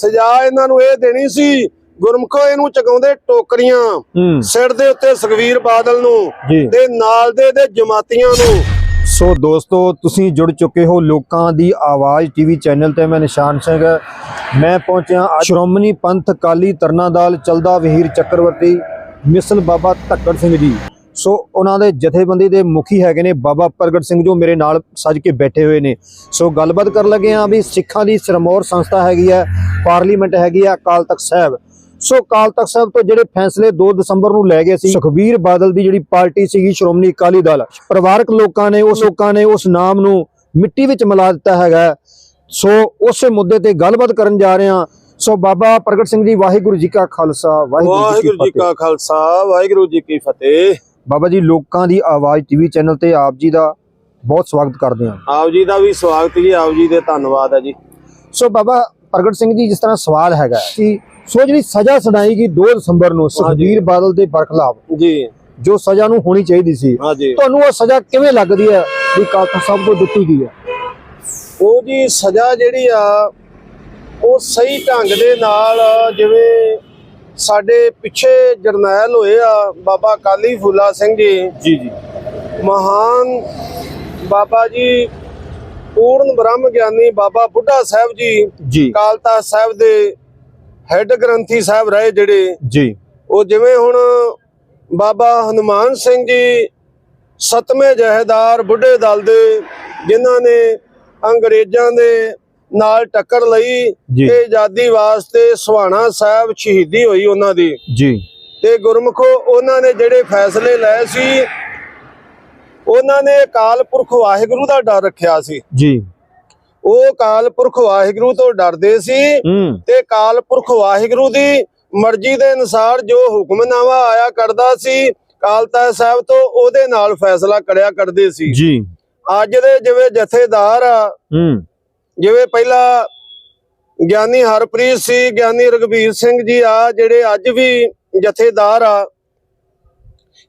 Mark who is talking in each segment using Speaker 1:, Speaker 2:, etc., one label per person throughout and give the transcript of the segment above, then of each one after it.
Speaker 1: ਸਜ਼ਾ ਇਹਨਾਂ ਨੂੰ ਇਹ ਦੇਣੀ ਸੀ ਗੁਰਮਖੋ ਇਹਨੂੰ ਚਕਾਉਂਦੇ ਟੋਕਰੀਆਂ। ਸਿਰ ਦੇ ਉੱਤੇ ਸੁਖਵੀਰ ਬਾਦਲ ਨੂੰ ਤੇ ਨਾਲ ਦੇ ਦੇ ਜਮਾਤੀਆਂ ਨੂੰ।
Speaker 2: ਸੋ ਦੋਸਤੋ ਤੁਸੀਂ ਜੁੜ ਚੁੱਕੇ ਹੋ ਲੋਕਾਂ ਦੀ ਆਵਾਜ਼ ਟੀਵੀ ਚੈਨਲ ਤੇ। ਮੈਂ ਨਿਸ਼ਾਨ ਸਿੰਘ। ਮੈਂ ਪਹੁੰਚਿਆ ਸ਼੍ਰੋਮਣੀ ਪੰਥ ਅਕਾਲੀ ਤਰਨਾਦਲ ਚਲਦਾ ਵਹੀਰ ਚੱਕਰਵਰਤੀ ਮਿਸਲ ਬਾਬਾ ਧੱਕੜ ਸਿੰਘ ਜੀ। ਸੋ ਉਹਨਾਂ ਦੇ ਜਥੇਬੰਦੀ ਦੇ ਮੁਖੀ ਹੈਗੇ ਨੇ ਬਾਬਾ ਪ੍ਰਗਟ ਸਿੰਘ ਜੋ ਮੇਰੇ ਨਾਲ ਸੱਜ ਕੇ ਬੈਠੇ ਹੋਏ ਨੇ। ਸੋ ਗੱਲਬਾਤ ਕਰਨ ਲੱਗੇ ਆ ਵੀ ਸਿੱਖਾਂ ਦੀ ਸਿਰਮੌਰ ਸੰਸਥਾ ਹੈਗੀ ਹੈ ਪਾਰਲੀਮੈਂਟ ਹੈਗੀ ਆ ਅਕਾਲ ਤਖਤ ਸਾਹਿਬ। ਸੋ ਅਕਾਲ ਤਖਤ ਸਾਹਿਬ ਤੋਂ ਜਿਹੜੇ ਫੈਸਲੇ 2 ਦਸੰਬਰ ਨੂੰ ਲੈ ਗਏ ਸੀ ਸੁਖਬੀਰ ਬਾਦਲ ਦੀ ਜਿਹੜੀ ਪਾਰਟੀ ਸੀਗੀ ਸ਼੍ਰੋਮਣੀ ਅਕਾਲੀ ਦਲ ਪਰਿਵਾਰਕ ਲੋਕਾਂ ਨੇ ਉਸ ਲੋਕਾਂ ਨੇ ਉਸ ਨਾਮ ਨੂੰ ਮਿੱਟੀ ਵਿੱਚ ਮਿਲਾ ਦਿੱਤਾ ਹੈਗਾ। ਸੋ ਉਸੇ ਮੁੱਦੇ ਤੇ ਗੱਲਬਾਤ ਕਰਨ ਜਾ ਰਹੇ ਹਾਂ। ਸੋ ਬਾਬਾ ਪ੍ਰਗਟ ਸਿੰਘ ਜੀ ਵਾਹਿਗੁਰੂ ਜੀ ਕਾ ਖਾਲਸਾ ਵਾਹਿਗੁਰੂ
Speaker 1: ਵਾਹਿਗੁਰੂ
Speaker 2: ਜੀ
Speaker 1: ਜੀ
Speaker 2: ਕੀ ਫਤਿਹ।
Speaker 1: ਕਾ ਖਾਲਸਾ ਵਾਹਿਗੁਰੂ ਜੀ ਕੀ ਫਤਿਹ।
Speaker 2: ਬਾਬਾ ਜੀ ਲੋਕਾਂ ਦੀ ਆਵਾਜ਼ ਟੀਵੀ ਚੈਨਲ ਤੇ ਆਪ ਜੀ ਦਾ ਬਹੁਤ ਸਵਾਗਤ ਕਰਦੇ ਹਾਂ।
Speaker 1: ਆਪ ਜੀ ਦਾ ਵੀ ਸਵਾਗਤ ਜੀ ਆਪ ਜੀ ਦੇ ਧੰਨਵਾਦ ਹੈ ਜੀ।
Speaker 2: ਸੋ ਬਾਬਾ ਪ੍ਰਗਟ ਸਿੰਘ ਜੀ ਜਿਸ ਤਰ੍ਹਾਂ ਸਵਾਲ ਹੈਗਾ ਕਿ ਸੋ ਜਿਹੜੀ ਸਜ਼ਾ ਸੁਣਾਈ ਗਈ 2 ਦਸੰਬਰ ਨੂੰ ਸੁਖਬੀਰ ਬਾਦਲ ਦੇ ਬਰਖਲਾਫ
Speaker 1: ਜੀ।
Speaker 2: ਜੋ ਸਜ਼ਾ ਨੂੰ ਹੋਣੀ ਚਾਹੀਦੀ ਸੀ ਤੁਹਾਨੂੰ ਉਹ ਸਜ਼ਾ ਕਿਵੇਂ ਲੱਗਦੀ ਹੈ ਵੀ ਅਕਾਲ ਤਖਤ ਸਾਹਿਬ ਤੋਂ ਦਿੱਤੀ ਗਈ ਹੈ?
Speaker 1: ਉਹ ਜੀ ਸਜ਼ਾ ਜਿਹੜੀ ਆ ਉਹ ਸਹੀ ਢੰਗ ਦੇ ਨਾਲ ਜਿਵੇਂ ਸਾਡੇ ਪਿੱਛੇ ਜਰਨੈਲ ਹੋਏ ਆ ਬਾਬਾ ਕਾਲੀ ਫੂਲਾ ਸਿੰਘ ਜੀ।
Speaker 2: ਜੀ ਜੀ।
Speaker 1: ਮਹਾਨ ਬਾਬਾ ਜੀ ਪੂਰਨ ਬ੍ਰਹਮ ਗਿਆਨੀ ਬਾਬਾ ਬੁੱਢਾ ਸਾਹਿਬ ਜੀ
Speaker 2: ਜੀ।
Speaker 1: ਕਾਲਤਾ ਸਾਹਿਬ ਦੇ ਹੈੱਡ ਗ੍ਰੰਥੀ ਸਾਹਿਬ ਰਹੇ ਜਿਹੜੇ।
Speaker 2: ਜੀ।
Speaker 1: ਉਹ ਜਿਵੇਂ ਹੁਣ ਬਾਬਾ ਹਨੂਮਾਨ ਸਿੰਘ ਜੀ ਸਤਵੇਂ ਜਹੇਦਾਰ ਬੁੱਢੇ ਦਲ ਦੇ ਜਿਨ੍ਹਾਂ ਨੇ ਅੰਗਰੇਜ਼ਾਂ ਦੇ ਨਾਲ ਟੱਕਰ ਲਈ। ਤੇ ਆਜ਼ਾਦੀ ਵਾਸਤੇ ਸੁਹਾਣਾ ਸਾਹਿਬ ਸ਼ਹੀਦੀ ਹੋਈ ਉਹਨਾਂ ਦੀ।
Speaker 2: ਜੀ।
Speaker 1: ਤੇ ਗੁਰਮਖੋ ਉਹਨਾਂ ਨੇ ਜਿਹੜੇ ਫੈਸਲੇ ਲਏ ਸੀ ਉਹਨਾਂ ਨੇ ਅਕਾਲ ਪੁਰਖ ਵਾਹਿਗੁਰੂ ਦਾ ਡਰ ਰੱਖਿਆ ਸੀ।
Speaker 2: ਜੀ।
Speaker 1: ਉਹ ਅਕਾਲ ਪੁਰਖ ਵਾਹਿਗੁਰੂ ਤੋਂ ਡਰਦੇ ਸੀ ਤੇ ਕਾਲ ਪੁਰਖ ਵਾਹਿਗੁਰੂ ਦੀ ਮਰਜ਼ੀ ਦੇ ਅਨੁਸਾਰ ਜੋ ਹੁਕਮਨਾਮਾ ਆਇਆ ਕਰਦਾ ਸੀ ਕਾਲ ਤਖਤ ਸਾਹਿਬ ਤੋਂ ਉਹਦੇ ਨਾਲ ਫੈਸਲਾ ਕਰਿਆ ਕਰਦੇ ਸੀ।
Speaker 2: ਜੀ।
Speaker 1: ਅੱਜ ਦੇ ਜਿਵੇਂ ਜਥੇਦਾਰ ਆ
Speaker 2: ਹੂੰ।
Speaker 1: ਜਿਵੇਂ ਪਹਿਲਾਂ ਗਿਆਨੀ ਹਰਪ੍ਰੀਤ ਸੀ ਗਿਆਨੀ ਰਗਵੀਰ ਸਿੰਘ ਜੀ ਆ ਜਿਹੜੇ ਅੱਜ ਵੀ ਜਥੇਦਾਰ ਆ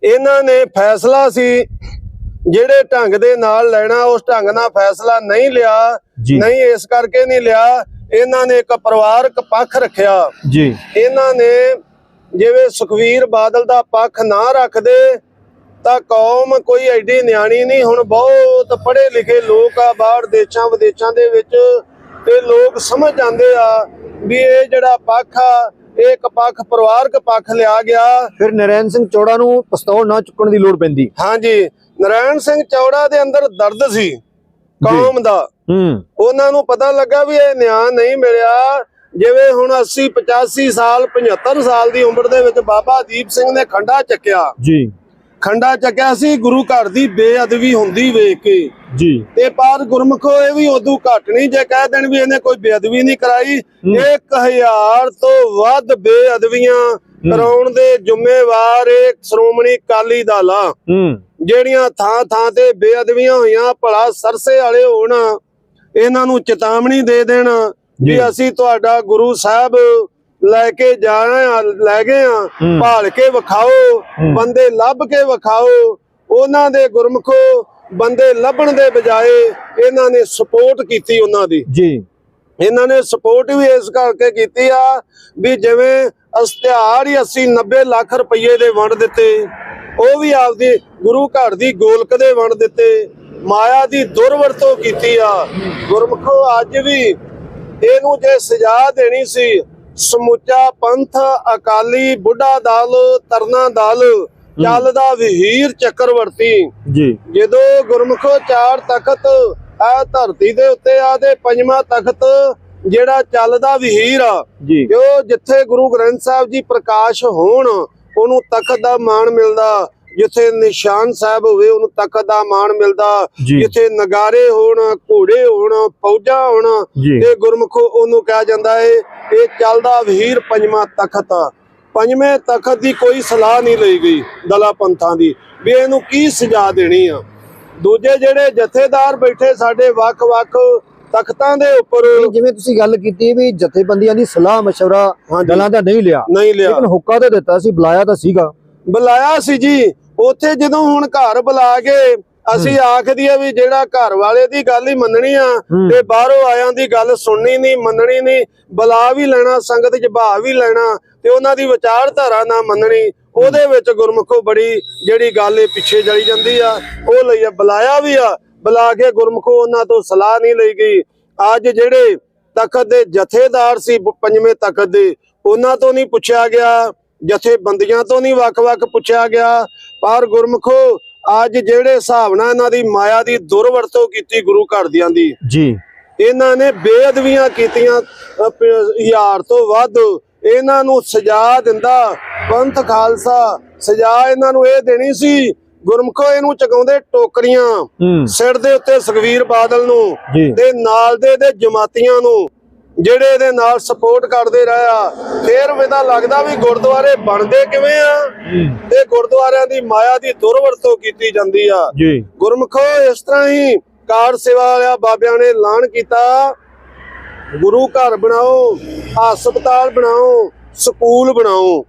Speaker 1: ਇਹਨਾਂ ਨੇ ਫੈਸਲਾ ਸੀ ਜਿਹੜੇ ਢੰਗ ਦੇ ਨਾਲ ਲੈਣਾ ਉਸ ਢੰਗ ਨਾਲ ਫੈਸਲਾ ਨਹੀਂ ਲਿਆ ਨਹੀਂ ਇਸ ਕਰਕੇ ਨਹੀਂ ਲਿਆ ਇਹਨਾਂ ਨੇ ਇੱਕ ਪਰਿਵਾਰਕ ਪੱਖ ਰੱਖਿਆ।
Speaker 2: ਜੀ।
Speaker 1: ਇਹਨਾਂ ਨੇ ਜਿਵੇਂ ਸੁਖਵੀਰ ਬਾਦਲ ਦਾ ਪੱਖ ਨਾ ਰੱਖਦੇ ਤਾਂ ਕੌਮ ਕੋਈ ਐਡੀ ਨਿਆਣੀ ਨਹੀਂ ਹੁਣ ਬਹੁਤ ਪੜ੍ਹੇ ਲਿਖੇ ਲੋਕ ਆ ਬਾਹਰ ਦੇਸ਼ਾਂ ਵਿਦੇਸ਼ਾਂ ਦੇ ਵਿੱਚ ਤੇ ਲੋਕ ਸਮਝ ਜਾਂਦੇ ਆ ਵੀ ਇਹ ਜਿਹੜਾ ਪੱਖ ਆ ਇਹ ਇੱਕ ਪੱਖ ਪਰਿਵਾਰਕ ਪੱਖ ਲਿਆ ਗਿਆ।
Speaker 2: ਫਿਰ ਨਰੈਣ ਸਿੰਘ ਚੌੜਾ ਨੂੰ ਪਿਸਤੌਲ ਨਾ ਚੁੱਕਣ ਦੀ ਲੋੜ ਪੈਂਦੀ।
Speaker 1: ਹਾਂਜੀ ਨਰਾਇਣ ਸਿੰਘ ਚੌੜਾ ਦੇ ਅੰਦਰ ਦਰਦ ਸੀ ਕੌਮ ਦਾ।
Speaker 2: ਹੂੰ।
Speaker 1: ਉਹਨਾਂ ਨੂੰ ਪਤਾ ਲੱਗਾ ਵੀ ਇਹ ਨਿਆਂ ਨਹੀਂ ਮਿਲਿਆ। ਜਿਵੇਂ ਹੁਣ 80 85 ਸਾਲ 75 ਸਾਲ ਦੀ ਉਮਰ ਦੇ ਵਿੱਚ ਬਾਬਾ ਦੀਪ ਸਿੰਘ ਨੇ ਖੰਡਾ ਚੱਕਿਆ।
Speaker 2: ਜੀ।
Speaker 1: ਖੰਡਾ ਚੱਕਿਆ ਸੀ ਗੁਰੂ ਘਰ ਦੀ ਬੇਅਦਬੀ ਹੁੰਦੀ ਵੇਖ ਕੇ।
Speaker 2: ਜੀ।
Speaker 1: ਤੇ ਪਰ ਗੁਰਮਖੋ ਇਹ ਵੀ ਉਦੋਂ ਘੱਟ ਨਹੀਂ ਜੇ ਕਹਿ ਦੇਣ ਵੀ ਇਹਨੇ ਕੋਈ ਬੇਅਦਬੀ ਨਹੀਂ ਕਰਾਈ 1000 ਤੋਂ ਵੱਧ ਬੇਅਦਬੀਆਂ ਕਰਾਉਣ ਦੇ ਜ਼ਿੰਮੇਵਾਰ ਇਹ ਸ਼੍ਰੋਮਣੀ ਅਕਾਲੀ ਦਲ ਆ। ਜਿਹੜੀਆਂ ਥਾਂ ਥਾਂ ਤੇ ਬੇਅਦਬੀਆਂ ਹੋਈਆਂ ਭਲਾ ਸਰਸੇ ਵਾਲੇ ਹੋਣ ਇਹਨਾਂ ਨੂੰ ਚੇਤਾਵਨੀ ਦੇ ਦੇਣ। ਵੀ ਅਸੀਂ ਤੁਹਾਡਾ ਗੁਰੂ ਸਾਹਿਬ ਲੈ ਕੇ ਜਾਣਾ ਲੈ ਗਏ ਆ। ਭਾਲ ਕੇ ਵਿਖਾਓ। ਬੰਦੇ ਲੱਭ ਕੇ ਵਿਖਾਓ। ਉਹਨਾਂ ਦੇ ਗੁਰਮਖੋ ਬੰਦੇ ਲੱਭਣ ਦੇ ਬਜਾਏ ਇਹਨਾਂ ਨੇ ਸਪੋਰਟ ਕੀਤੀ ਉਹਨਾਂ ਦੀ।
Speaker 2: ਜੀ।
Speaker 1: ਇਹਨਾਂ ਨੇ ਸਪੋਰਟ ਵੀ ਇਸ ਕਰਕੇ ਕੀਤੀ ਆ ਵੀ ਜਿਵੇਂ ਅਸਤਿਹਾਰ ਹੀ 80 90 ਲੱਖ ਰੁਪਏ ਦੇ ਵੰਡ ਦਿੱਤੇ ਉਹ ਵੀ ਆਪਦੀ ਗੁਰੂ ਘਰ ਦੀ ਗੋਲਕ ਦੇ ਵੰਡ ਦਿੱਤੇ ਮਾਇਆ ਦੀ ਦੁਰਵਰਤੋਂ ਕੀਤੀ ਆ। ਗੁਰਮਖੋ ਅੱਜ ਵੀ ਇਹਨੂੰ ਜੇ ਸਜ਼ਾ ਦੇਣੀ ਸੀ ਸਮੁੱਚਾ ਪੰਥ ਅਕਾਲੀ ਬੁੱਢਾ ਦਲ ਤਰਨਾ ਦਲ ਚੱਲਦਾ ਵਹੀਰ ਚੱਕਰਵਰਤੀ।
Speaker 2: ਜੀ।
Speaker 1: ਜਦੋਂ ਗੁਰਮੁਖੋ ਚਾਰ ਤਖਤ ਆ ਧਰਤੀ ਦੇ ਉੱਤੇ ਆ ਤੇ ਪੰਜਵਾਂ ਤਖਤ ਜਿਹੜਾ ਚੱਲਦਾ ਵਹੀਰ ਆ
Speaker 2: ਜੀ।
Speaker 1: ਜਿੱਥੇ ਗੁਰੂ ਗ੍ਰੰਥ ਸਾਹਿਬ ਜੀ ਪ੍ਰਕਾਸ਼ ਹੋਣ ਉਹਨੂੰ ਤਖਤ ਦਾ ਮਾਣ ਮਿਲਦਾ। ਜਿੱਥੇ ਨਿਸ਼ਾਨ ਸਾਹਿਬ ਹੋਵੇ ਉਹਨੂੰ ਤਖਤ ਦਾ ਮਾਣ ਮਿਲਦਾ
Speaker 2: ਜੀ।
Speaker 1: ਜਿੱਥੇ ਨਗਾਰੇ ਹੋਣ ਘੋੜੇ ਹੋਣ ਫੌਜਾਂ ਹੋਣ
Speaker 2: ਜੀ।
Speaker 1: ਤੇ ਗੁਰਮੁਖੋ ਉਹਨੂੰ ਕਿਹਾ ਜਾਂਦਾ ਏ ਇਹ ਚੱਲਦਾ ਵਹੀਰ ਪੰਜਵਾਂ ਤਖਤ ਆ ਪੰਜਵੇਂ ਤਖਤ ਦੀ ਕੋਈ ਸਲਾਹ ਨਹੀਂ ਲਈ ਗਈ ਦਲਾ ਪੰਥਾਂ ਦੀ ਵੀ ਇਹਨੂੰ ਕੀ ਸਜ਼ਾ ਦੇਣੀ ਆ ਦੂਜੇ ਜਿਹੜੇ ਜਥੇਦਾਰ ਬੈਠੇ ਸਾਡੇ ਵੱਖ-ਵੱਖ ਤਖਤਾਂ ਦੇ ਉੱਪਰ
Speaker 2: ਜਿਵੇਂ ਤੁਸੀਂ ਗੱਲ ਕੀਤੀ ਵੀ ਜਥੇਬੰਦੀਆਂ ਦੀ ਸਲਾਹ مشورہ
Speaker 1: ਹਾਂਜੀ।
Speaker 2: ਗੱਲਾਂ ਦਾ ਨਹੀਂ ਲਿਆ
Speaker 1: ਨਹੀਂ ਲਿਆ
Speaker 2: ਲੇਕਿਨ ਹੁੱਕਾ ਤਾਂ ਦਿੱਤਾ ਸੀ ਬੁਲਾਇਆ ਤਾਂ ਸੀਗਾ
Speaker 1: ਬੁਲਾਇਆ ਸੀ ਜੀ। ਉੱਥੇ ਜਦੋਂ ਹੁਣ ਘਰ ਬੁਲਾ ਕੇ ਅਸੀਂ ਆਖਦੀ ਆ ਵੀ ਜਿਹੜਾ ਘਰ ਵਾਲੇ ਦੀ ਗੱਲ ਹੀ ਮੰਨਣੀ ਆ। ਤੇ ਬਾਹਰੋਂ ਆਇਆਂ ਦੀ ਗੱਲ ਸੁਣਨੀ ਨਹੀਂ ਮੰਨਣੀ ਨਹੀਂ ਬੁਲਾ ਵੀ ਲੈਣਾ ਸੰਗਤ ਚ ਭਾ ਵੀ ਲੈਣਾ ਤੇ ਉਹਨਾਂ ਦੀ ਵਿਚਾਰਧਾਰਾ ਨਾ ਮੰਨਣੀ ਉਹਦੇ ਵਿੱਚ ਗੁਰਮੁਖੋ ਬੜੀ ਜਿਹੜੀ ਗੱਲ ਇਹ ਪਿੱਛੇ ਜਲੀ ਜਾਂਦੀ ਆ ਉਹ ਲਈ ਆ ਬੁਲਾਇਆ ਵੀ ਆ ਬੁਲਾ ਕੇ ਗੁਰਮੁਖੋ ਉਹਨਾਂ ਤੋਂ ਸਲਾਹ ਨਹੀਂ ਲਈ ਗਈ। ਅੱਜ ਜਿਹੜੇ ਤਖਤ ਦੇ ਜਥੇਦਾਰ ਸੀ ਪੰਜਵੇਂ ਤਖਤ ਦੇ ਉਹਨਾਂ ਤੋਂ ਨਹੀਂ ਪੁੱਛਿਆ ਗਿਆ। ਜਥੇਬੰਦੀਆਂ ਤੋਂ ਨਹੀਂ ਵੱਖ-ਵੱਖ ਪੁੱਛਿਆ ਗਿਆ ਪਰ ਗੁਰਮੁਖੋ ਅੱਜ ਜਿਹੜੇ ਹਿਸਾਬ ਨਾਲ ਇਹਨਾਂ ਦੀ ਮਾਇਆ ਦੀ ਦੁਰਵਰਤੋਂ ਕੀਤੀ ਗੁਰੂ ਘਰ ਦੀਆਂ ਦੀ
Speaker 2: ਜੀ।
Speaker 1: ਇਹਨਾਂ ਨੇ ਬੇਅਦਬੀਆਂ ਕੀਤੀਆਂ ਹਜ਼ਾਰ ਤੋਂ ਵੱਧ ਇਹਨਾਂ ਨੂੰ ਸਜ਼ਾ ਦਿੰਦਾ ਪੰਥ ਖਾਲਸਾ ਸਜ਼ਾ ਇਹਨਾਂ ਨੂੰ ਇਹ ਦੇਣੀ ਸੀ ਗੁਰਮੁਖੋ ਇਹਨੂੰ ਚਕਾਉਂਦੇ ਟੋਕਰੀਆਂ ਸਿਰ ਦੇ ਉੱਤੇ ਸੁਖਵੀਰ ਬਾਦਲ ਨੂੰ ਤੇ ਨਾਲ ਦੇ ਦੇ ਜਮਾਤੀਆਂ ਨੂੰ। ਜਿਹੜੇ ਇਹਦੇ ਨਾਲ ਸਪੋਰਟ ਕਰਦੇ ਰਿਹਾ ਫੇਰ ਇਹਦਾ ਲੱਗਦਾ ਵੀ ਗੁਰਦੁਆਰੇ ਬਣਦੇ ਕਿਵੇਂ ਆ? ਤੇ ਗੁਰਦੁਆਰਿਆਂ ਦੀ ਮਾਇਆ ਦੀ ਦੁਰਵਰਤੋਂ ਕੀਤੀ ਜਾਂਦੀ ਆ।
Speaker 2: ਜੀ।
Speaker 1: ਗੁਰਮਖੋ ਇਸ ਤਰ੍ਹਾਂ ਹੀ ਕਾਰ ਸੇਵਾ ਵਾਲਿਆਂ ਬਾਬਿਆਂ ਨੇ ਐਲਾਨ ਕੀਤਾ ਗੁਰੂ ਘਰ ਬਣਾਓ ਹਸਪਤਾਲ ਬਣਾਓ ਸਕੂਲ ਬਣਾਓ।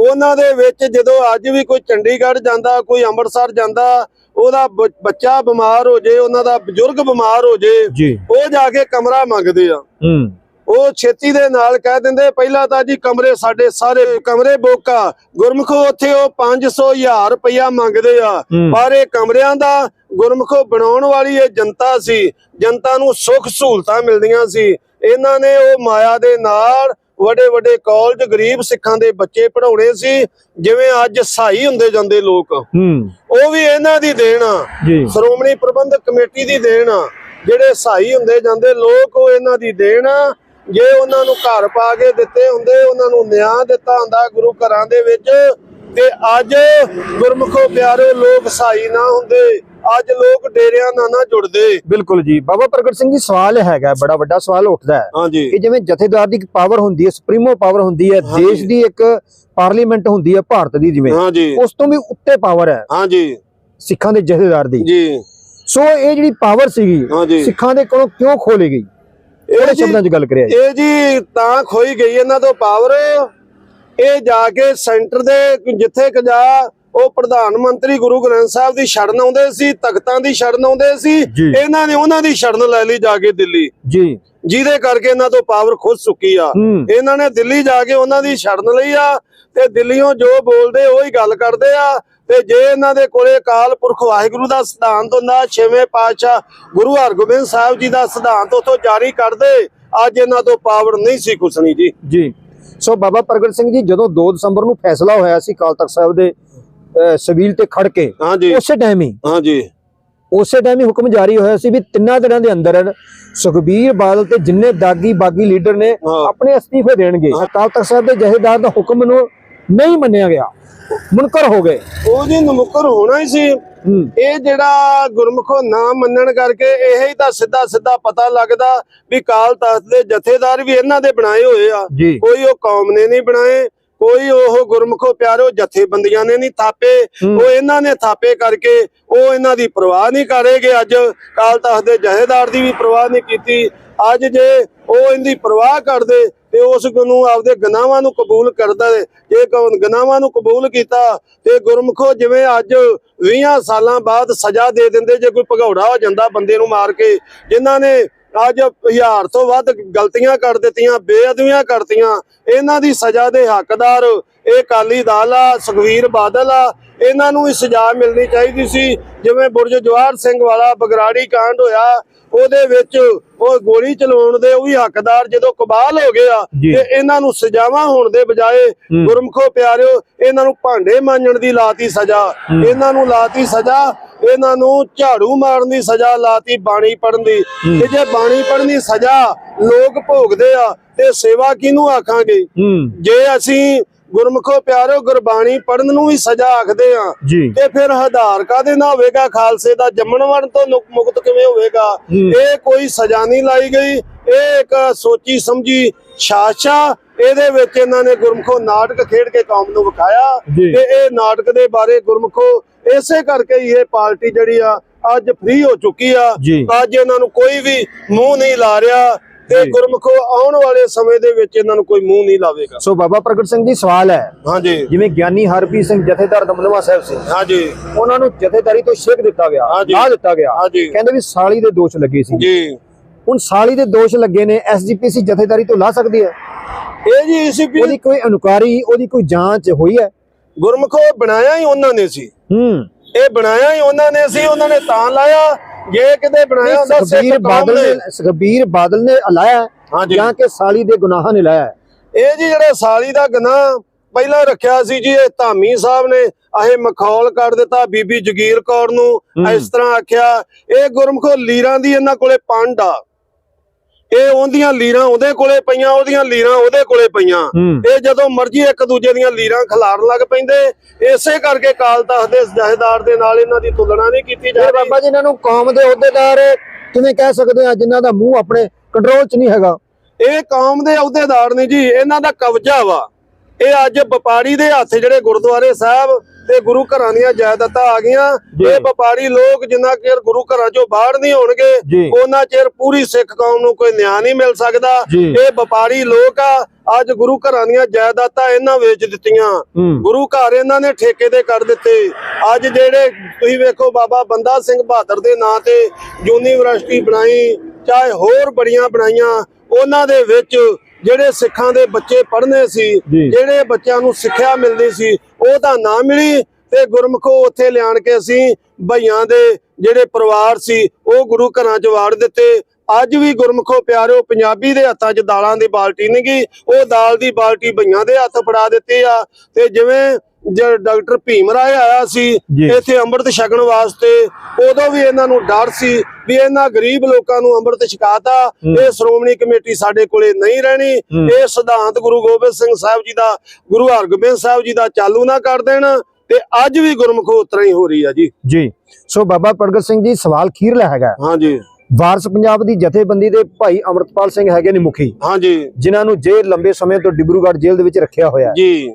Speaker 1: ਉਹਨਾਂ ਦੇ ਵਿੱਚ ਜਦੋਂ ਅੱਜ ਵੀ ਕੋਈ ਚੰਡੀਗੜ੍ਹ ਜਾਂਦਾ ਕੋਈ ਅੰਮ੍ਰਿਤਸਰ ਜਾਂਦਾ ਉਹਦਾ ਬੱਚਾ ਬਿਮਾਰ ਹੋ ਜੇ ਉਹਨਾਂ ਦਾ ਬਜ਼ੁਰਗ ਬਿਮਾਰ ਹੋ ਜੇ ਉਹ ਜਾ ਕੇ ਕਮਰਾ ਮੰਗਦੇ ਆ। ਉਹ ਛੇਤੀ ਦੇ ਨਾਲ ਕਹਿ ਦਿੰਦੇ ਪਹਿਲਾਂ ਤਾਂ ਜੀ ਕਮਰੇ ਸਾਡੇ ਸਾਰੇ ਕਮਰੇ ਬੋਕਾ ਗੁਰਮਖੋ ਉੱਥੇ ਉਹ 500 ਹਜ਼ਾਰ ਰੁਪਇਆ ਮੰਗਦੇ ਆ। ਪਰ ਇਹ ਕਮਰਿਆਂ ਦਾ ਗੁਰਮਖੋ ਬਣਾਉਣ ਵਾਲੀ ਇਹ ਜਨਤਾ ਸੀ। ਜਨਤਾ ਨੂੰ ਸੁੱਖ ਸਹੂਲਤਾਂ ਮਿਲਦੀਆਂ ਸੀ। ਇਹਨਾਂ ਨੇ ਉਹ ਮਾਇਆ ਦੇ ਨਾਲ ਵੱਡੇ ਵੱਡੇ ਕਾਲਜ ਗਰੀਬ ਸਿੱਖਾਂ ਦੇ ਬੱਚੇ ਪੜਾਉਣੇ ਸੀ ਜਿਵੇਂ ਅੱਜ ਸਾਈ ਹੁੰਦੇ ਜਾਂਦੇ ਲੋਕ। ਉਹ ਵੀ ਇਹਨਾਂ ਦੀ ਦੇਣ ਆ। ਸ਼੍ਰੋਮਣੀ ਪ੍ਰਬੰਧਕ ਕਮੇਟੀ ਦੀ ਦੇਣ ਆ। ਜਿਹੜੇ ਸਹਾਈ ਹੁੰਦੇ ਜਾਂਦੇ ਲੋਕ ਉਹ ਇਹਨਾਂ ਦੀ ਦੇਣ ਆ। ਜੇ ਉਹਨਾਂ ਨੂੰ ਘਰ ਪਾ ਕੇ ਦਿੱਤੇ ਹੁੰਦੇ ਉਹਨਾਂ ਨੂੰ ਨਿਆਂ ਦਿੱਤਾ ਹੁੰਦਾ ਗੁਰੂ ਘਰਾਂ ਦੇ ਵਿੱਚ ਤੇ ਅੱਜ ਗੁਰਮੁਖੋ ਪਿਆਰੇ ਲੋਕ ਸਹਾਈ ਨਾ ਹੁੰਦੇ ਅੱਜ ਲੋਕ ਡੇਰਿਆਂ ਨਾਲ ਨਾ ਜੁੜਦੇ।
Speaker 2: ਬਿਲਕੁਲ ਜੀ। ਬਾਬਾ ਪ੍ਰਗਟ ਸਿੰਘ ਜੀ ਸਵਾਲ ਹੈਗਾ ਬੜਾ ਵੱਡਾ ਸਵਾਲ ਉੱਠਦਾ ਹੈ ਕਿ ਜਿਵੇਂ ਜਥੇਦਾਰ ਦੀ ਪਾਵਰ ਹੁੰਦੀ ਹੈ ਸੁਪਰੀਮੋ ਪਾਵਰ ਹੁੰਦੀ ਹੈ। ਦੇਸ਼ ਦੀ ਇੱਕ ਪਾਰਲੀਮੈਂਟ ਹੁੰਦੀ ਹੈ ਭਾਰਤ ਦੀ ਜਿਵੇਂ ਉਸ ਤੋਂ ਵੀ ਉੱਤੇ ਪਾਵਰ ਹੈ
Speaker 1: ਹਾਂਜੀ
Speaker 2: ਸਿੱਖਾਂ ਦੇ ਜਥੇਦਾਰ ਦੀ।
Speaker 1: ਜੀ।
Speaker 2: ਸੋ ਇਹ ਜਿਹੜੀ ਪਾਵਰ ਸੀਗੀ ਸਿੱਖਾਂ ਦੇ ਕੋਲੋਂ ਕਿਉਂ ਖੋਲੀ ਗਈ?
Speaker 1: ਇਹ
Speaker 2: ਸ਼ਬਦਾਂ 'ਚ ਗੱਲ ਕਰਿਆ ਜੀ?
Speaker 1: ਇਹ ਜੀ ਤਾਂ ਖੋਈ ਗਈ ਇਹਨਾਂ ਤੋਂ ਪਾਵਰ ਇਹ ਜਾ ਕੇ ਸੈਂਟਰ ਦੇ ਜਿੱਥੇ ਕਜਾ ਉਹ ਪ੍ਰਧਾਨ ਮੰਤਰੀ ਗੁਰੂ ਗ੍ਰੰਥ ਸਾਹਿਬ ਦੀ ਸ਼ਰਨ ਆਉਂਦੇ ਸੀ ਤਖਤਾਂ ਦੀ ਸ਼ਰਨ ਆਉਂਦੇ ਸੀ। ਇਹਨਾਂ ਨੇ ਉਹਨਾਂ ਦੀ ਸ਼ਰਨ ਲੈ ਲਈ ਜਾ ਕੇ ਦਿੱਲੀ।
Speaker 2: ਜੀ।
Speaker 1: ਜਿਹਦੇ ਕਰਕੇ ਇਹਨਾਂ ਤੋਂ ਪਾਵਰ ਖੁਦ ਚੁੱਕੀ ਆ। ਇਹਨਾਂ ਨੇ ਦਿੱਲੀ ਜਾ ਕੇ ਉਹਨਾਂ ਦੀ ਸ਼ਰਨ ਲਈ ਆ ਤੇ ਦਿੱਲੀੋਂ ਜੋ ਬੋਲਦੇ ਉਹੀ ਗੱਲ ਕਰਦੇ ਆ। ਤੇ ਜੇ ਇਹਨਾਂ ਦੇ ਕੋਲੇ ਅਕਾਲ ਪੁਰਖ ਵਾਹਿਗੁਰੂ ਦਾ ਸਿਧਾਂਤ ਹੁੰਦਾ ਛੇਵੇਂ ਪਾਤਸ਼ਾਹ ਗੁਰੂ ਹਰਗੋਬਿੰਦ ਸਾਹਿਬ ਜੀ ਦਾ ਸਿਧਾਂਤ ਉਥੋਂ ਜਾਰੀ ਕਰਦੇ ਅੱਜ ਇਹਨਾਂ ਤੋਂ ਪਾਵਰ ਨਹੀਂ ਸੀ ਖੁਸਣੀ ਜੀ।
Speaker 2: ਜੀ। ਸੋ ਬਾਬਾ ਪ੍ਰਗਟ ਸਿੰਘ ਜੀ ਜਦੋਂ 2 ਦਸੰਬਰ ਨੂੰ ਫੈਸਲਾ ਹੋਇਆ ਸੀ ਅਕਾਲ ਤਖਤ ਸਾਹਿਬ ਦੇ ਸਬੀਲ ਤੇ ਖੜ ਕੇ ਉਸੇ ਟਾਈਮ ਹੀ
Speaker 1: ਹਾਂਜੀ
Speaker 2: ਉਸੇ ਟਾਈਮ ਹੀ ਹੁਕਮ ਜਾਰੀ ਹੋਇਆ ਸੀ ਵੀ ਤਿੰਨਾਂ ਦਿਨਾਂ ਦੇ ਅੰਦਰ ਸੁਖਬੀਰ ਬਾਦਲ ਤੇ ਜਿੰਨੇ ਦਾਗੀ ਬਾਗੀ ਲੀਡਰ ਨੇ। ਆਪਣੇ ਅਸਤੀਫੇ ਦੇਣਗੇ। ਅਕਾਲ ਤਖਤ ਸਾਹਿਬ ਦੇ ਜਥੇਦਾਰ ਦਾ ਹੁਕਮ ਨੂੰ ਨਹੀਂ ਮੰਨਿਆ ਗਿਆ। ਮੁਨਕਰ ਹੋ ਗਏ।
Speaker 1: ਉਹ ਜੀ ਨਮੁਕਰ ਹੋਣਾ ਹੀ ਸੀ। ਇਹ ਜਿਹੜਾ ਗੁਰਮੁਖੋ ਨਾ ਮੰਨਣ ਕਰਕੇ ਇਹ ਹੀ ਤਾਂ ਸਿੱਧਾ ਸਿੱਧਾ ਪਤਾ ਲੱਗਦਾ ਵੀ ਕਾਲ ਤਖਤ ਦੇ ਜਥੇਦਾਰ ਵੀ ਇਹਨਾਂ ਦੇ ਬਣਾਏ ਹੋਏ ਆ। ਕੋਈ ਉਹ ਕੌਮ ਨੇ ਨਹੀਂ ਬਣਾਏ ਕੋਈ ਉਹ ਗੁਰਮੁਖੋ ਪਿਆਰੋ ਜਥੇਬੰਦੀਆਂ ਨੇ ਨਹੀਂ ਥਾਪੇ। ਉਹ ਇਹਨਾਂ ਨੇ ਥਾਪੇ ਕਰਕੇ ਉਹ ਇਹਨਾਂ ਦੀ ਪਰਵਾਹ ਨਹੀਂ ਕਰੇਗੇ ਅੱਜ। ਕਾਲ ਤਖਤ ਦੇ ਜਥੇਦਾਰ ਦੀ ਵੀ ਪਰਵਾਹ ਨਹੀਂ ਕੀਤੀ। ਅੱਜ ਜੇ ਉਹ ਇਹਦੀ ਪਰਵਾਹ ਕਰਦੇ ਤੇ ਉਸ ਨੂੰ ਆਪਦੇ ਗਨਾਹਾਂ ਨੂੰ ਕਬੂਲ ਕਰਦਾ ਜੇ ਗ- ਗਨਾਹਾਂ ਨੂੰ ਕਬੂਲ ਕੀਤਾ ਤੇ ਗੁਰਮੁਖੋ ਜਿਵੇਂ ਅੱਜ 20 ਸਾਲਾਂ ਬਾਅਦ ਸਜ਼ਾ ਦੇ ਦਿੰਦੇ, ਜੇ ਕੋਈ ਭਗੌੜਾ ਹੋ ਜਾਂਦਾ ਬੰਦੇ ਨੂੰ ਮਾਰ ਕੇ, ਜਿਨ੍ਹਾਂ ਨੇ ਅੱਜ ਹਜ਼ਾਰ ਤੋਂ ਵੱਧ ਗਲਤੀਆਂ ਕਰ ਦਿੱਤੀਆਂ ਬੇਅਦਬੀਆਂ ਕਰਤੀਆਂ ਇਹਨਾਂ ਦੀ ਸਜ਼ਾ ਦੇ ਹੱਕਦਾਰ ਇਹ ਕਾਲੀ ਦਾਲ ਆ ਸੁਖਵੀਰ ਬਾਦਲ ਆ ਇਹਨਾਂ ਨੂੰ ਵੀ ਸਜ਼ਾ ਮਿਲਣੀ ਚਾਹੀਦੀ ਸੀ ਜਿਵੇਂ ਬੁਰਜ ਜਵਾਹਰ ਸਿੰਘ ਵਾਲਾ ਬਗਰਾੜੀ ਕਾਂਡ ਹੋਇਆ ਉਹਦੇ ਵਿੱਚ ਉਹ ਗੋਲੀ ਚਲਾਉਣ ਦੇ ਉਹ ਵੀ ਹੱਕਦਾਰ ਜਦੋਂ ਕਬਾਲ ਹੋ ਗਏ ਆ
Speaker 2: ਜੀ।
Speaker 1: ਤੇ ਇਹਨਾਂ ਨੂੰ ਸਜ਼ਾਵਾਂ ਹੋਣ ਦੇ ਬਜਾਏ
Speaker 2: ਹੂੰ।
Speaker 1: ਗੁਰਮਖੋ ਪਿਆਰਿਓ ਇਹਨਾਂ ਨੂੰ ਭਾਂਡੇ ਮਾਂਜਣ ਦੀ ਲਾਤੀ ਸਜ਼ਾ
Speaker 2: ਹੂੰ।
Speaker 1: ਇਹਨਾਂ ਨੂੰ ਲਾਤੀ ਸਜ਼ਾ ਇਹਨਾਂ ਨੂੰ ਝਾੜੂ ਮਾਰਨ ਦੀ ਸਜ਼ਾ ਲਾਤੀ ਬਾਣੀ ਪੜਨ ਦੀ। ਤੇ ਜੇ ਬਾਣੀ ਪੜਨ ਦੀ ਸਜ਼ਾ ਲੋਕ ਭੋਗਦੇ ਆ ਤੇ ਸੇਵਾ ਕਿਹਨੂੰ ਆਖਾਂਗੇ? ਜੇ ਅਸੀਂ ਗੁਰਮਖੋ ਪਿਆਰਿਓ ਗੁਰਬਾਣੀ ਪੜਨ ਨੂੰ ਵੀ ਸਜ਼ਾ ਆਖਦੇ ਆ ਤੇ ਫਿਰ ਆਧਾਰ ਕਾਦੇ ਨਾ ਹੋਵੇਗਾ? ਖਾਲਸੇ ਦਾ ਜੰਮਣ ਵੜਨ ਤੋਂ ਮੁਕਤ ਕਿਵੇਂ ਹੋਵੇਗਾ। ਇਹ ਕੋਈ ਸਜ਼ਾ ਨਹੀਂ ਲਾਈ ਗਈ। ਇਹ ਇੱਕ ਸੋਚੀ ਸਮਝੀ ਸ਼ਾਸਾ ਇਹਦੇ ਵਿੱਚ ਇਹਨਾਂ ਨੇ ਗੁਰਮਖੋ ਨਾਟਕ ਖੇਡ ਕੇ ਕੌਮ ਨੂੰ ਵਿਖਾਇਆ। ਤੇ ਇਹ ਨਾਟਕ ਦੇ ਬਾਰੇ ਗੁਰਮਖੋ ਇਸੇ ਕਰਕੇ ਹੀ ਇਹ ਪਾਰਟੀ ਜਿਹੜੀ ਆ ਅੱਜ ਫ੍ਰੀ ਹੋ ਚੁੱਕੀ ਆ। ਅੱਜ ਇਹਨਾਂ ਨੂੰ ਕੋਈ ਵੀ ਮੂੰਹ ਨਹੀਂ ਲਾ ਰਿਹਾ ਤੇ। ਗੁਰਮਖੋ ਆਉਣ ਵਾਲੇ ਸਮੇਂ ਦੇ ਵਿੱਚ ਇਹਨਾਂ ਨੂੰ ਕੋਈ ਮੂੰਹ ਨਹੀਂ ਲਾਵੇਗਾ।
Speaker 2: ਸੋ ਬਾਬਾ ਪ੍ਰਗਟ ਸਿੰਘ ਜੀ ਸਵਾਲ ਹੈ।
Speaker 1: ਹਾਂਜੀ।
Speaker 2: ਜਿਵੇਂ ਗਿਆਨੀ ਹਰਪ੍ਰੀਤ ਸਿੰਘ ਜਥੇਦਾਰ ਦਮਦਮਾ ਸਾਹਿਬ ਸੀ
Speaker 1: ਹਾਂਜੀ।
Speaker 2: ਉਹਨਾਂ ਨੂੰ ਜਥੇਦਾਰੀ ਤੋਂ ਛੇਕ ਦਿੱਤਾ ਗਿਆ। ਲਾ ਦਿੱਤਾ ਗਿਆ। ਕਹਿੰਦੇ ਵੀ ਸਾਲੀ ਦੇ ਦੋਸ਼ ਲੱਗੇ ਸੀ।
Speaker 1: ਜੀ।
Speaker 2: ਹੁਣ ਸਾਲੀ ਦੇ ਦੋਸ਼ ਲੱਗੇ ਨੇ ਐਸਜੀਪੀਸੀ ਜਥੇਦਾਰੀ ਤੋਂ ਲਾ ਸਕਦੀ ਹੈ?
Speaker 1: ਇਹ ਜੀ ਈਸੀਪੀ
Speaker 2: ਉਹਦੀ ਕੋਈ ਇਨਕੁਆਰੀ ਉਹਦੀ ਕੋਈ ਜਾਂਚ ਹੋਈ ਹੈ?
Speaker 1: ਗੁਰਮਖੋ ਬਣਾਇਆ ਹੀ ਉਹਨਾਂ ਨੇ ਸੀ।
Speaker 2: ਹੂੰ।
Speaker 1: ਇਹ ਬਣਾਇਆ ਹੀ ਉਹਨਾਂ ਨੇ ਸੀ ਉਹਨਾਂ ਨੇ ਤਾਂ ਲਾਇਆ। ਜੇ ਕਿਤੇ ਬਣਾਇਆ ਹੁੰਦਾ ਸਿੱਖ
Speaker 2: ਬਾਦਲ
Speaker 1: ਨੇ
Speaker 2: ਸੁਖਬੀਰ ਬਾਦਲ ਨੇ ਲਾਇਆ ਜਾਂ। ਕਿ ਸਾਲੀ ਦੇ ਗੁਨਾਹਾਂ ਨੇ ਲਾਇਆ
Speaker 1: ਇਹ ਜੀ ਜਿਹੜੇ ਸਾਲੀ ਦਾ ਗਨਾਹ ਪਹਿਲਾਂ ਰੱਖਿਆ ਸੀ ਜੀ ਇਹ ਧਾਮੀ ਸਾਹਿਬ ਨੇ ਆਹੇ ਮਖੌਲ ਕਰ ਦਿੱਤਾ ਬੀਬੀ ਜਗੀਰ ਕੌਰ ਨੂੰ। ਇਸ ਤਰ੍ਹਾਂ ਆਖਿਆ। ਇਹ ਗੁਰਮਖੋ ਲੀਰਾਂ ਦੀ ਇਹਨਾਂ ਕੋਲੇ ਪੰਡ ਆ। ਇਹ ਉਹਦੀਆਂ ਲੀਰਾਂ ਉਹਦੇ ਕੋਲੇ ਪਈਆਂ ਉਹਦੀਆਂ ਲੀਰਾਂ ਉਹਦੇ ਕੋਲੇ ਪਈਆਂ। ਇਹ ਜਦੋਂ ਮਰਜ਼ੀ ਇੱਕ ਦੂਜੇ ਦੀਆਂ ਲੀਰਾਂ ਖਿਲਾਰਨ ਲੱਗ ਪੈਂਦੇ ਇਸੇ ਕਰਕੇ ਕਾਲ ਤਖਤ ਦੇ ਜਹੇਦਾਰ ਦੇ ਨਾਲ ਇਹਨਾਂ ਦੀ ਤੁਲਨਾ ਨਹੀਂ ਕੀਤੀ ਜਾ
Speaker 2: ਇਹ
Speaker 1: ਰਹੀ।
Speaker 2: ਬਾਬਾ ਜੀ ਇਹਨਾਂ ਨੂੰ ਕੌਮ ਦੇ ਅਹੁਦੇਦਾਰ ਕਿਵੇਂ ਕਹਿ ਸਕਦੇ ਆ ਜਿਨ੍ਹਾਂ ਦਾ ਮੂੰਹ ਆਪਣੇ ਕੰਟਰੋਲ 'ਚ ਨਹੀਂ ਹੈਗਾ?
Speaker 1: ਇਹ ਕੌਮ ਦੇ ਅਹੁਦੇਦਾਰ ਨਹੀਂ ਜੀ ਇਹਨਾਂ ਦਾ ਕਬਜ਼ਾ ਵਾ। ਇਹ ਅੱਜ ਵਪਾਰੀ ਦੇ ਹੱਥ ਜਿਹੜੇ ਗੁਰਦੁਆਰੇ ਸਾਹਿਬ ਤੇ ਗੁਰੂ ਘਰਾਂ ਦੀਆਂ ਜਾਇਦਾਦਾਂ ਆ ਗਈਆਂ। ਇਹ ਵਪਾਰੀ ਲੋਕ ਜਿੰਨਾ ਚਿਰ ਗੁਰੂ ਘਰਾਂ ਚੋਂ ਬਾਹਰ ਨਹੀਂ ਹੋਣਗੇ। ਉਹਨਾਂ ਚਿਰ ਪੂਰੀ ਸਿੱਖ ਕੌਮ ਨੂੰ ਕੋਈ ਨਿਆਂ ਨਹੀਂ ਮਿਲ ਸਕਦਾ। ਇਹ ਵਪਾਰੀ ਲੋਕ ਆ ਅੱਜ ਗੁਰੂ ਘਰਾਂ ਦੀਆਂ ਜਾਇਦਾਦਾਂ ਇਹਨਾਂ ਵੇਚ ਦਿੱਤੀਆਂ ਗੁਰੂ ਘਰ ਇਹਨਾਂ ਨੇ ਠੇਕੇ ਤੇ ਕਰ ਦਿੱਤੇ ਅੱਜ ਜਿਹੜੇ ਤੁਸੀਂ ਵੇਖੋ ਬਾਬਾ ਬੰਦਾ ਸਿੰਘ ਬਹਾਦਰ ਦੇ ਨਾਂ ਤੇ ਯੂਨੀਵਰਸਿਟੀ ਬਣਾਈ ਚਾਹੇ ਹੋਰ ਬੜੀਆਂ ਬਣਾਈਆਂ ਉਹਨਾਂ ਦੇ ਵਿੱਚ ਜਿਹੜੇ ਸਿੱਖਾਂ ਦੇ ਬੱਚੇ ਪੜ੍ਹਨੇ ਸੀ। ਜਿਹੜੇ ਬੱਚਿਆਂ ਨੂੰ ਸਿੱਖਿਆ ਮਿਲਦੀ ਸੀ ਉਹ ਤਾਂ ਨਾ ਮਿਲੀ ਤੇ ਗੁਰਮਖੋ ਉੱਥੇ ਲਿਆਣ ਕੇ ਅਸੀਂ ਭਈਆਂ ਦੇ ਜਿਹੜੇ ਪਰਿਵਾਰ ਸੀ ਉਹ ਗੁਰੂ ਘਰਾਂ 'ਚ ਵਾੜ ਦਿੱਤੇ। ਅੱਜ ਵੀ ਗੁਰਮਖੋ ਪਿਆਰਿਓ ਪੰਜਾਬੀ ਦੇ ਹੱਥਾਂ 'ਚ ਦਾਲਾਂ ਦੀ ਬਾਲਟੀ ਨਹੀਂ ਗਈ ਉਹ ਦਾਲ ਦੀ ਬਾਲਟੀ ਭਈਆਂ ਦੇ ਹੱਥ ਫੜਾ ਦਿੱਤੀ ਆ। ਤੇ ਜਿਵੇਂ ਜ- ਡਾਕਟਰ ਭੀਮ ਰਾਏ ਆਇਆ ਸੀ
Speaker 2: ਜੀ।
Speaker 1: ਇੱਥੇ ਅੰਮ੍ਰਿਤ ਛਕਣ ਵਾਸਤੇ ਉਦੋਂ ਵੀ ਇਹਨਾਂ ਨੂੰ ਡਰ ਸੀ ਵੀ ਇਹਨਾਂ ਗਰੀਬ ਲੋਕਾਂ ਨੂੰ ਅੰਮ੍ਰਿਤ ਛਕਾਤਾ। ਇਹ ਸ਼੍ਰੋਮਣੀ ਕਮੇਟੀ ਸਾਡੇ ਕੋਲੇ ਨਹੀਂ ਰਹਿਣੀ। ਇਹ ਸਿਧਾਂਤ ਗੁਰੂ ਗੋਬਿੰਦ ਸਿੰਘ ਸਾਹਿਬ ਜੀ ਦਾ ਗੁਰੂ ਹਰਗੋਬਿੰਦ ਸਾਹਿਬ ਜੀ ਦਾ ਚਾਲੂ ਨਾ ਕਰ ਦੇਣ ਤੇ ਅੱਜ ਵੀ ਗੁਰਮਖੋ ਉਤਰਾ ਹੀ ਹੋ ਰਹੀ ਆ ਜੀ।
Speaker 2: ਜੀ। ਸੋ ਬਾਬਾ ਪ੍ਰਗਟ ਸਿੰਘ ਜੀ ਸਵਾਲ ਖੀਰਲਾ ਹੈਗਾ।
Speaker 1: ਹਾਂਜੀ
Speaker 2: ਵਾਰਸ ਪੰਜਾਬ ਦੀ ਜਥੇਬੰਦੀ ਦੇ ਭਾਈ ਅਮਰਤਪਾਲ ਸਿੰਘ ਹੈਗੇ ਨੇ ਮੁਖੀ।
Speaker 1: ਹਾਂਜੀ
Speaker 2: ਜਿਨ੍ਹਾਂ ਨੂੰ ਜੇਲ੍ਹ ਲੰਬੇ ਸਮੇਂ ਤੋਂ ਡਿਬਰੂਗੜ੍ਹ ਜੇਲ੍ਹ ਦੇ ਵਿੱਚ ਰੱਖਿਆ ਹੋਇਆ
Speaker 1: ਜੀ।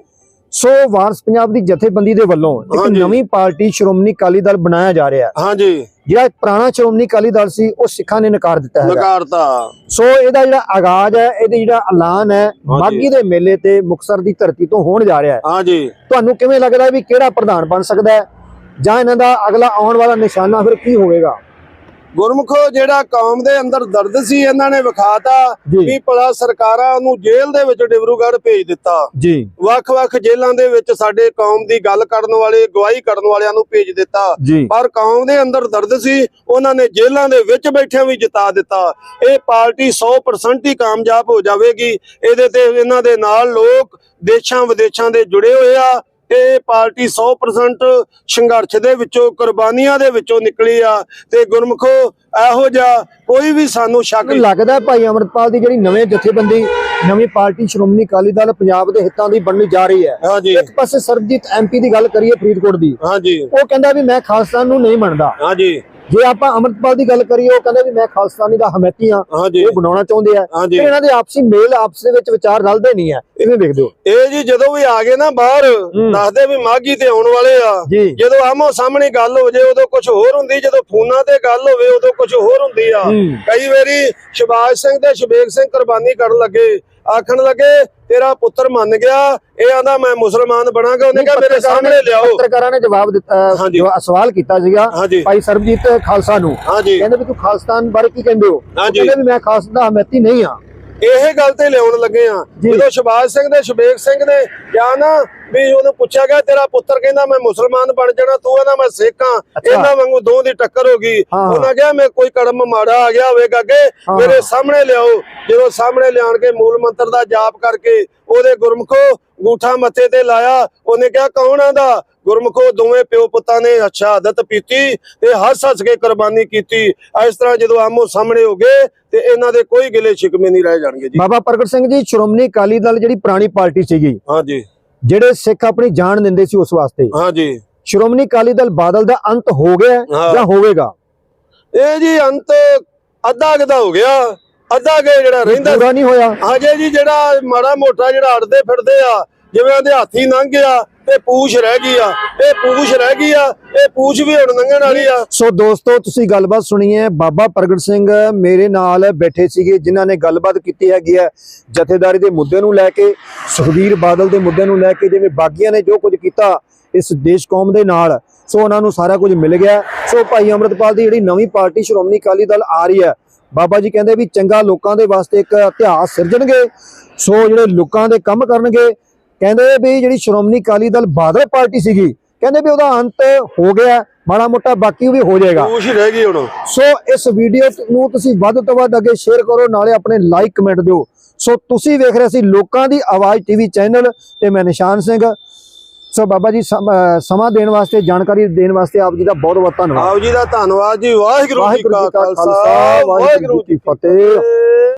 Speaker 2: ਸੋ ਵਾਰਸ ਪੰਜਾਬ ਦੀ ਜਥੇਬੰਦੀ ਦੇ ਵੱਲੋਂ ਇੱਕ। ਨਵੀਂ ਪਾਰਟੀ ਸ਼੍ਰੋਮਣੀ ਅਕਾਲੀ ਦਲ ਬਣਾਇਆ ਜਾ ਰਿਹਾ ਹੈ।
Speaker 1: ਹਾਂਜੀ।
Speaker 2: ਜਿਹੜਾ ਪੁਰਾਣਾ ਸ਼੍ਰੋਮਣੀ ਅਕਾਲੀ ਦਲ ਸੀ ਉਹ ਸਿੱਖਾਂ ਨੇ ਨਕਾਰ ਦਿੱਤਾ ਹੈਗਾ।
Speaker 1: ਨਕਾਰਤਾ।
Speaker 2: ਸੋ ਇਹਦਾ ਜਿਹੜਾ ਆਗਾਜ਼ ਹੈ ਇਹਦੇ ਜਿਹੜਾ ਐਲਾਨ ਹੈ ਮਾਗੀ ਦੇ ਮੇਲੇ ਤੇ ਮੁਕਸਰ ਦੀ ਧਰਤੀ ਤੋਂ ਹੋਣ ਜਾ ਰਿਹਾ ਹੈ।
Speaker 1: ਹਾਂਜੀ।
Speaker 2: ਤੁਹਾਨੂੰ ਕਿਵੇਂ ਲੱਗਦਾ ਹੈ ਵੀ ਕਿਹੜਾ ਪ੍ਰਧਾਨ ਬਣ ਸਕਦਾ ਹੈ? ਜਾਂ ਇਹਨਾਂ ਦਾ ਅਗਲਾ ਆਉਣ ਵਾਲਾ ਨਿਸ਼ਾਨਾ ਫਿਰ ਕੀ ਹੋਵੇਗਾ?
Speaker 1: ਗੁਰਮਖੋ ਜਿਹੜਾ ਕੌਮ ਦੇ ਅੰਦਰ ਦਰਦ ਸੀ ਇਹਨਾਂ ਨੇ ਵਿਖਾਤਾ। ਵੀ ਭਲਾ ਸਰਕਾਰਾਂ ਨੂੰ ਜੇਲ੍ਹ ਦੇ ਵਿੱਚ ਡਿਬਰੂਗੜ੍ਹ ਭੇਜ ਦਿੱਤਾ।
Speaker 2: ਜੀ।
Speaker 1: ਵੱਖ-ਵੱਖ ਜੇਲ੍ਹਾਂ ਦੇ ਵਿੱਚ ਸਾਡੇ ਕੌਮ ਦੀ ਗੱਲ ਕਰਨ ਵਾਲੇ ਗਵਾਹੀ ਕਰਨ ਵਾਲਿਆਂ ਨੂੰ ਭੇਜ ਦਿੱਤਾ। ਪਰ ਕੌਮ ਦੇ ਅੰਦਰ ਦਰਦ ਸੀ ਉਹਨਾਂ ਨੇ ਜੇਲ੍ਹਾਂ ਦੇ ਵਿੱਚ ਬੈਠਿਆਂ ਵੀ ਜਿਤਾ ਦਿੱਤਾ। ਇਹ ਪਾਰਟੀ 100% ਹੀ ਕਾਮਯਾਬ ਹੋ ਜਾਵੇਗੀ। ਇਹਦੇ ਤੇ ਇਹਨਾਂ ਦੇ ਨਾਲ ਲੋਕ ਦੇਸ਼ਾਂ ਵਿਦੇਸ਼ਾਂ ਦੇ ਜੁੜੇ ਹੋਏ ਆ। ਇਹ ਪਾਰਟੀ 100% ਸੰਘਰਸ਼ ਦੇ ਵਿੱਚੋਂ ਕੁਰਬਾਨੀਆਂ ਦੇ ਵਿੱਚੋਂ ਨਿਕਲੀ ਆ ਤੇ ਗੁਰਮਖੋ ਇਹੋ ਜਿਹਾ ਕੋਈ ਵੀ ਸਾਨੂੰ ਸ਼ੱਕ
Speaker 2: ਲੱਗਦਾ ਭਾਈ ਅਮਰਤਪਾਲ ਦੀ ਜਿਹੜੀ ਨਵੇਂ ਜਥੇਬੰਦੀ ਨਵੀਂ ਪਾਰਟੀ ਸ਼੍ਰੋਮਣੀ ਅਕਾਲੀ ਦਲ ਪੰਜਾਬ ਦੇ ਹਿੱਤਾਂ ਦੀ ਬਣਨੀ ਜਾ ਰਹੀ ਹੈ। ਇੱਕ ਪਾਸੇ ਸਰਬਜੀਤ ਐਮਪੀ ਦੀ ਗੱਲ ਕਰੀਏ ਫਰੀਦਕੋਟ ਦੀ।
Speaker 1: ਹਾਂਜੀ
Speaker 2: ਉਹ ਕਹਿੰਦਾ ਵੀ ਮੈਂ ਖਾਲਸਾ ਨੂੰ ਨਹੀਂ ਮੰਨਦਾ।
Speaker 1: ਹਾਂਜੀ
Speaker 2: ਜੇ। ਆਪਾਂ ਅਮਰਤਪਾਲ ਦੀ ਗੱਲ ਕਰੀਏ ਉਹ ਕਹਿੰਦਾ ਵੀ ਮੈਂ ਖਾਲਸਾਨੀ ਦਾ ਹਮੈਤੀ
Speaker 1: ਹਾਂਜੀ
Speaker 2: ਉਹ ਬਣਾਉਣਾ ਚਾਹੁੰਦੇ ਆ। ਤੇ ਇਹਨਾਂ ਦੇ ਆਪਸੀ ਮੇਲ ਆਪਸ ਦੇ ਵਿੱਚ ਵਿਚਾਰ ਰਲਦੇ ਨਹੀਂ ਆ। ਕਿਵੇਂ ਵੇਖਦੇ ਹੋ
Speaker 1: ਇਹ ਜੀ ਜਦੋਂ ਵੀ ਆ ਗਏ ਨਾ ਬਾਹਰ ਦੱਸਦੇ ਵੀ ਮਾਗੀ ਤੇ ਆਉਣ ਵਾਲੇ ਆ। ਜਦੋਂ ਆਮੋ ਸਾਹਮਣੇ ਗੱਲ ਹੋ ਜੇ ਉਦੋਂ ਕੁਝ ਹੋਰ ਹੁੰਦੀ ਜਦੋਂ ਫੋਨਾਂ ਤੇ ਗੱਲ ਹੋਵੇ ਉਦੋਂ ਕੁਝ ਹੋਰ ਹੁੰਦੀ ਆ। ਕਈ ਵਾਰੀ ਸ਼ਿਵਾਜ ਸਿੰਘ ਤੇ ਸ਼ਬੇਗ ਸਿੰਘ ਕੁਰਬਾਨੀ ਕਰਨ ਲੱਗੇ ਆਖਣ ਲੱਗੇ ਤੇਰਾ ਪੁੱਤਰ ਮੰਨ ਗਿਆ ਇਹ ਆਂਦਾ ਮੈਂ ਮੁਸਲਮਾਨ ਬਣਾਂਗਾ। ਉਹਨੇ ਕਿਹਾ ਮੇਰੇ ਸਾਹਮਣੇ ਲਿਆਓ।
Speaker 2: ਪੱਤਰਕਾਰਾਂ ਨੇ ਜਵਾਬ ਦਿੱਤਾ। ਜਵਾ- ਸਵਾਲ ਕੀਤਾ ਸੀਗਾ ਭਾਈ ਸਰਬਜੀਤ ਖਾਲਸਾ ਨੂੰ। ਕਹਿੰਦੇ ਵੀ ਤੂੰ ਖਾਲਸਤਾਨ ਬਾਰੇ ਕੀ ਕਹਿੰਦੇ ਹੋ। ਕਹਿੰਦੇ ਵੀ ਮੈਂ ਖਾਲਸਾ ਦਾ ਹਮੈਤੀ ਨਹੀਂ ਆ
Speaker 1: ਇਹ ਗੱਲ ਤੇ ਲਿਆਉਣ ਲੱਗੇ ਆ
Speaker 2: ਜੀ।
Speaker 1: ਜਦੋਂ ਸ਼ਿਵਾਜ ਸਿੰਘ ਦੇ ਸ਼ਬੇਗ ਸਿੰਘ ਨੇ ਕਿਹਾ ਨਾ ਵੀ ਉਹਨੂੰ ਪੁੱਛਿਆ ਗਿਆ ਤੇਰਾ ਪੁੱਤਰ ਕਹਿੰਦਾ ਮੈਂ ਮੁਸਲਮਾਨ ਬਣ ਜਾਣਾ ਤੂੰ ਕਹਿੰਦਾ ਮੈਂ ਸਿੱਖ
Speaker 2: ਅੱਛਾ।
Speaker 1: ਇਹਨਾਂ ਵਾਂਗੂ ਦੋ ਦੀ ਟੱਕਰ ਹੋ ਗਈ। ਉਹਨਾਂ ਕਿਹਾ ਮੈਂ ਕੋਈ ਕੜਮ ਮਾੜਾ ਆ ਗਿਆ ਹੋਵੇਗਾ ਅੱਗੇ
Speaker 2: ਹਾਂ।
Speaker 1: ਮੇਰੇ ਸਾਹਮਣੇ ਲਿਆਓ ਜਦੋਂ ਸਾਹਮਣੇ ਲਿਆਣ ਕੇ ਮੂਲ ਮੰਤਰ ਦਾ ਜਾਪ ਕਰਕੇ ਉਹਦੇ ਗੁਰਮਖੋ ਗੂਠਾ ਮੱਥੇ ਤੇ ਲਾਇਆ ਉਹਨੇ ਕਿਹਾ ਕੌਣ ਆਂਦਾ ਗੁਰਮਖੋ ਦੋਵੇਂ ਪਿਓ ਪੁੱਤਾਂ ਨੇ ਸ਼ਹਾਦਤ ਪੀਤੀ ਤੇ ਹੱਸ ਹੱਸ ਕੇ ਕੁਰਬਾਨੀ ਕੀਤੀ। ਇਸ ਤਰ੍ਹਾਂ ਜਦੋਂ ਆਮੋ ਸਾਹਮਣੇ ਹੋ ਗਏ ਤੇ ਇਹਨਾਂ ਦੇ ਕੋਈ ਗਿਲੇ ਸ਼ਿਕਵੇ ਨਹੀਂ ਰਹਿ ਜਾਣਗੇ ਜੀ।
Speaker 2: ਬਾਬਾ ਪ੍ਰਗਟ ਸਿੰਘ ਜੀ ਸ਼੍ਰੋਮਣੀ ਅਕਾਲੀ ਦਲ ਜਿਹੜੀ ਪੁਰਾਣੀ ਪਾਰਟੀ ਸੀਗੀ
Speaker 1: ਹਾਂਜੀ
Speaker 2: ਜਿਹੜੇ ਸਿੱਖ ਆਪਣੀ ਜਾਨ ਦਿੰਦੇ ਸੀ ਉਸ ਵਾਸਤੇ
Speaker 1: ਹਾਂਜੀ
Speaker 2: ਸ਼੍ਰੋਮਣੀ ਅਕਾਲੀ ਦਲ ਬਾਦਲ ਦਾ ਅੰਤ ਹੋ ਗਿਆ। ਜਾਂ ਹੋਵੇਗਾ?
Speaker 1: ਇਹ ਜੀ ਅੰਤ ਅੱਧਾ ਕਿਦਾ ਹੋ ਗਿਆ। ਅੱਧਾ ਕੇ ਜਿਹੜਾ ਰਹਿੰਦਾ
Speaker 2: ਪੂਰਾ ਨਹੀਂ ਹੋਇਆ।
Speaker 1: ਹਜੇ ਜੀ ਜਿਹੜਾ ਮਾੜਾ ਮੋਟਾ ਜਿਹੜਾ ਅੜਦੇ ਫਿਰਦੇ ਆ ਜਿਵੇਂ ਉਹਦੇ ਹਾਥੀ ਲੰਘ ਗਿਆ ਤੇ ਪੂਛ ਰਹਿ ਗਈ ਆ ਇਹ ਪੂਛ ਰਹਿ ਗਈ ਆ ਇਹ ਪੂਛ ਵੀ ਹੁਣ ਲੰਘਣ ਵਾਲੀ ਆ।
Speaker 2: ਸੋ ਦੋਸਤੋ ਤੁਸੀਂ ਗੱਲਬਾਤ ਸੁਣੀ ਹੈ ਬਾਬਾ ਪ੍ਰਗਟ ਸਿੰਘ ਮੇਰੇ ਨਾਲ ਬੈਠੇ ਸੀਗੇ ਜਿਨ੍ਹਾਂ ਨੇ ਗੱਲਬਾਤ ਕੀਤੀ ਹੈਗੀ ਹੈ ਜਥੇਦਾਰੀ ਦੇ ਮੁੱਦੇ ਨੂੰ ਲੈ ਕੇ ਸੁਖਬੀਰ ਬਾਦਲ ਦੇ ਮੁੱਦੇ ਨੂੰ ਲੈ ਕੇ ਜਿਵੇਂ ਬਾਗੀਆਂ ਨੇ ਜੋ ਕੁਝ ਕੀਤਾ ਇਸ ਦੇਸ਼ ਕੌਮ ਦੇ ਨਾਲ ਸੋ ਉਹਨਾਂ ਨੂੰ ਸਾਰਾ ਕੁਝ ਮਿਲ ਗਿਆ। ਸੋ ਭਾਈ ਅੰਮ੍ਰਿਤਪਾਲ ਦੀ ਜਿਹੜੀ ਨਵੀਂ ਪਾਰਟੀ ਸ਼੍ਰੋਮਣੀ ਅਕਾਲੀ ਦਲ ਆ ਰਹੀ ਹੈ ਬਾਬਾ ਜੀ ਕਹਿੰਦੇ ਵੀ ਚੰਗਾ ਲੋਕਾਂ ਦੇ ਵਾਸਤੇ ਇੱਕ ਇਤਿਹਾਸ ਸਿਰਜਣਗੇ ਸੋ ਜਿਹੜੇ ਲੋਕਾਂ ਦੇ ਕੰਮ ਕਰਨਗੇ ਕਹਿੰਦੇ ਵੀ ਜਿਹੜੀ ਸ਼੍ਰੋਮਣੀ ਅਕਾਲੀ ਦਲ ਬਾਦਲ ਪਾਰਟੀ ਸੀਗੀ ਕਹਿੰਦੇ ਵੀ ਉਹਦਾ ਅੰਤ ਹੋ ਗਿਆ ਮਾੜਾ ਮੋਟਾ ਬਾਕੀ ਵੀ ਹੋ ਜਾਏਗਾ।
Speaker 1: ਹੀ ਰਹਿ ਗਈ ਹੁਣ।
Speaker 2: ਸੋ ਇਸ ਵੀਡੀਓ ਨੂੰ ਤੁਸੀਂ ਵੱਧ ਤੋਂ ਵੱਧ ਅੱਗੇ ਸ਼ੇਅਰ ਕਰੋ ਨਾਲੇ ਆਪਣੇ ਲਾਈਕ ਕਮੈਂਟ ਦਿਓ। ਸੋ ਤੁਸੀਂ ਵੇਖ ਰਹੇ ਸੀ ਲੋਕਾਂ ਦੀ ਆਵਾਜ਼ ਟੀਵੀ ਚੈਨਲ ਤੇ ਮੈਂ ਨਿਸ਼ਾਨ ਸਿੰਘ ਸੋ ਬਾਬਾ ਜੀ ਸਮ- ਦੇਣ ਵਾਸਤੇ ਜਾਣਕਾਰੀ ਦੇਣ ਵਾਸਤੇ ਆਪ ਜੀ ਦਾ ਬਹੁਤ ਬਹੁਤ ਧੰਨਵਾਦ।
Speaker 1: ਆਪ ਜੀ ਦਾ ਧੰਨਵਾਦ ਜੀ ਵਾਹਿਗੁਰੂ
Speaker 2: ਜੀ ਕਾ
Speaker 1: ਖਾਲਸਾ
Speaker 2: ਖਾਲਸਾ ਵਾਹਿਗੁਰੂ ਜੀ ਕੀ ਫਤਿਹ।